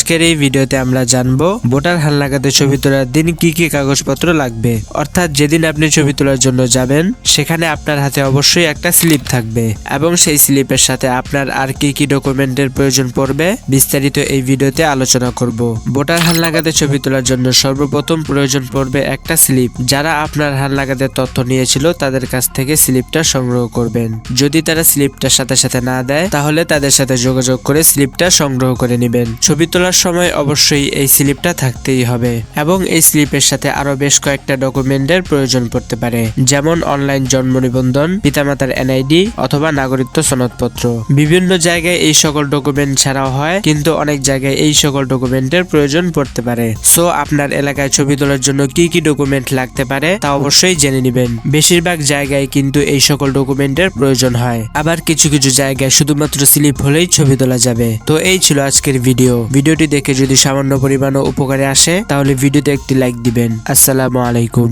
আজকের এই ভিডিওতে আমরা জানব ভোটার হালনাগাদে ছবি তোলার দিন কি কি কাগজপত্র লাগবে। অর্থাৎ যেদিন আপনি ছবি তোলার জন্য যাবেন, সেখানে আপনার হাতে অবশ্যই একটা স্লিপ থাকবে এবং সেই স্লিপের সাথে আপনার আর কি কি ডকুমেন্টের প্রয়োজন পড়বে বিস্তারিত এই ভিডিওতে আলোচনা করব। ভোটার হালনাগাদে ছবি তোলার জন্য সর্বপ্রথম প্রয়োজন পড়বে একটা স্লিপ। যারা আপনার হালনাগাদের তথ্য নিয়েছিল, তাদের কাছ থেকে স্লিপটা সংগ্রহ করবেন। যদি তারা স্লিপটার সাথে সাথে না দেয়, তাহলে তাদের সাথে যোগাযোগ করে স্লিপটা সংগ্রহ করে নেবেন। ছবি তোলার সময় অবশ্যই এই স্লিপটা থাকতেই হবে এবং এই স্লিপের সাথে আরও বেশ কয়েকটা ডকুমেন্টের প্রয়োজন পড়তে পারে, যেমন অনলাইন জন্ম নিবন্ধন, পিতামাতার এনআইডি অথবা নাগরিকত্ব সনদপত্র। বিভিন্ন জায়গায় এই সকল ডকুমেন্ট ছাড়াও হয়, কিন্তু অনেক জায়গায় এই সকল ডকুমেন্টের প্রয়োজন পড়তে পারে। সো, আপনার এলাকায় ছবি তোলার জন্য কি কি ডকুমেন্ট লাগতে পারে তা অবশ্যই জেনে নেবেন। বেশিরভাগ জায়গায় কিন্তু এই সকল ডকুমেন্টের প্রয়োজন হয়। আবার কিছু কিছু জায়গায় শুধুমাত্র স্লিপ হলেই ছবি তোলা যাবে। তো, এই ছিল আজকের ভিডিও। ভিডিও ভিডিওটি দেখে যদি সামান্য পরিমাণও উপকারে আসে তাহলে ভিডিওতে একটি লাইক দিবেন। আসসালামু আলাইকুম।